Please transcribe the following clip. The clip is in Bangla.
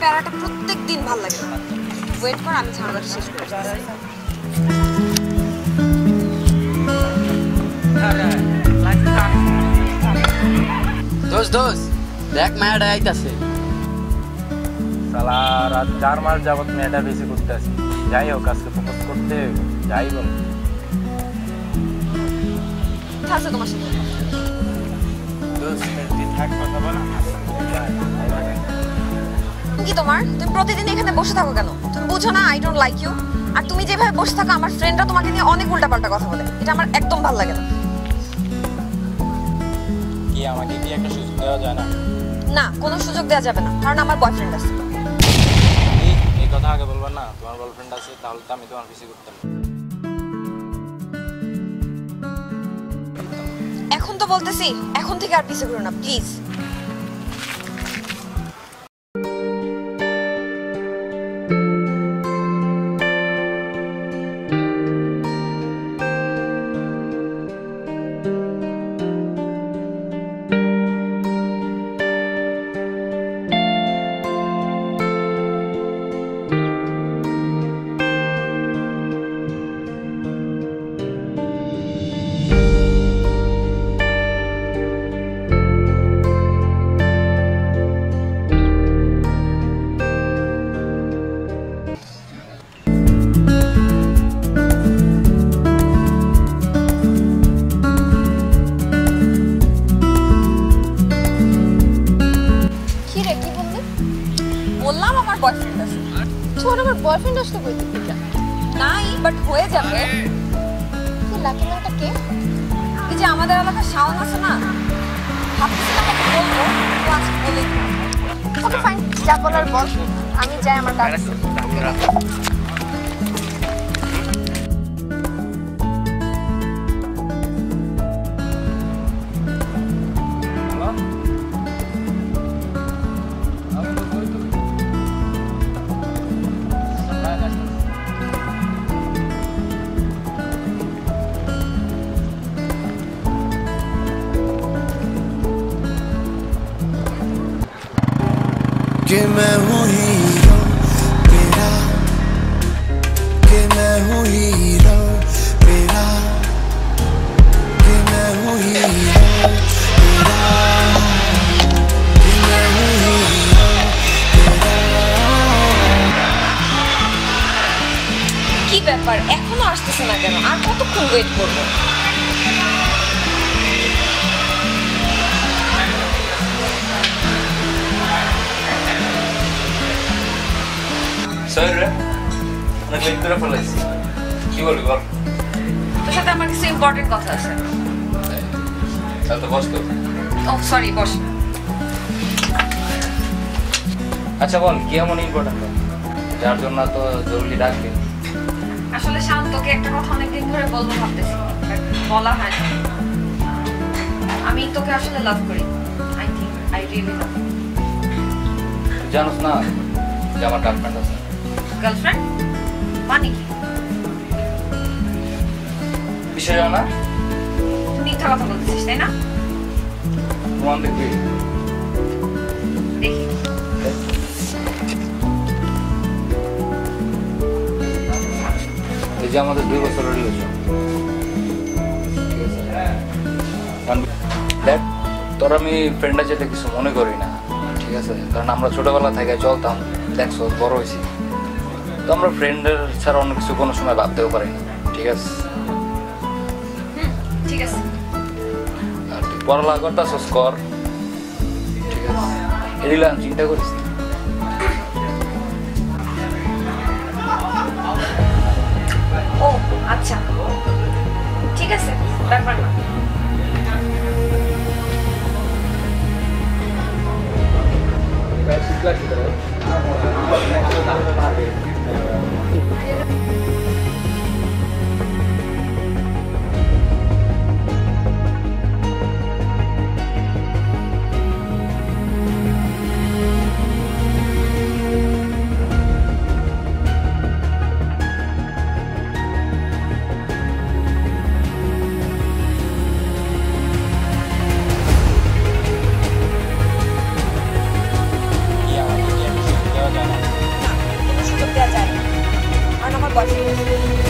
প্যারাটা প্রত্যেক দিন ভালো লাগে। ওয়েট কর আমি ঝামেলাটা শেষ করে দোষ দোষ দেখ মায়াটা আইতাছে। সালা রাত চার মাস যাবত মেয়েটা বেশি করতে যাই হোক আজকে ফোকাস করতে যাই বল তোমার সাথে। কি তোমার? তুমি প্রতিদিন এখানে বসে থাকো কেন? তুমি বুঝো না আই ডোন্ট লাইক ইউ আর তুমি যেভাবে বসে থাকো আমার ফ্রেন্ডরা তোমাকে নিয়ে অনেক উল্টাপাল্টা কথা বলে। এটা আমার একদম ভালো লাগে না। কি আমাকে কি একটা সুযোগ দেওয়া যায় না? না কোনো সুযোগ দেওয়া যাবে না কারণ আমার বয়ফ্রেন্ড আছে। এই কথা আগে বলবা না তোমার গার্লফ্রেন্ড আছে তাহলে তো আমি তোমার বেশি করতাম এখন তো বলতেছি এখন থেকে আর পিছে ঘুরো না প্লিজ বয়ফ্রেন্ড আছে। তোর আমার বয়ফ্রেন্ড আসতে কইতে থেকে নাই বাট হয়ে যাবে। কি লাকি ম্যানটা কে? এই যে আমাদের এলাকার শাওন আছে না ভাবতেছিলাম ওকে বলব তো আজকে দিলাম। ওকে ফাইন যা বলার বল আমি যাই আমার কাজ। कि मैं हूँ हीरो तेरा कि मैं हूँ हीरो तेरा कि मैं हूँ हीरो तेरा कि मैं हूँ हीरो কি ব্যাপার এখনো আসতেছে না কেন আর কতক্ষণ ওয়েট করবো সরি রে অনেক লেট করে ফেলাইছি কি বলবি বল তোর সাথে আমার কিছু ইম্পর্টেন্ট কথা আছে তাহলে তো বস তো ও সরি বস আচ্ছা বল কি এমন ইম্পর্টেন্ট যার জন্য তো জরুরি ডাকলি আসলে শাওন তোকে একটা কথা অনেকদিন ধরে বলব ভাবতেছি বলা হয় আমি তোকে আসলে লাভ করি I think I really love জানোস না যে আমার গার্লফ্রেন্ড আছে গার্লফ্রেন্ড মানে কি বিষয় জানো না তুই মিথ্যা কথা বলতেছিস তাই না? প্রমাণ দেখবি দেখি। এই যে আমাদের দুই বছরের রিলেশন দেখ তোর আমি ফ্রেন্ডের যেতে কিছু মনে করি না ঠিক আছে? কারণ আমরা ছোটবেলা থেকে চলতাম দেখছ বড় হয়েছি। তো আমরা ফ্রেন্ডের ছাড়া অন্য কিছু কোনো সময় ভাবতেও পারি ঠিক আছে? ঠিক আছে। আর তুই পড়ালেখা করতেছস কর। ঠিক আছে? এগুলো চিন্তা করিস ও আচ্ছা। ঠিক আছে ব্যাপার না। Yeah. watching.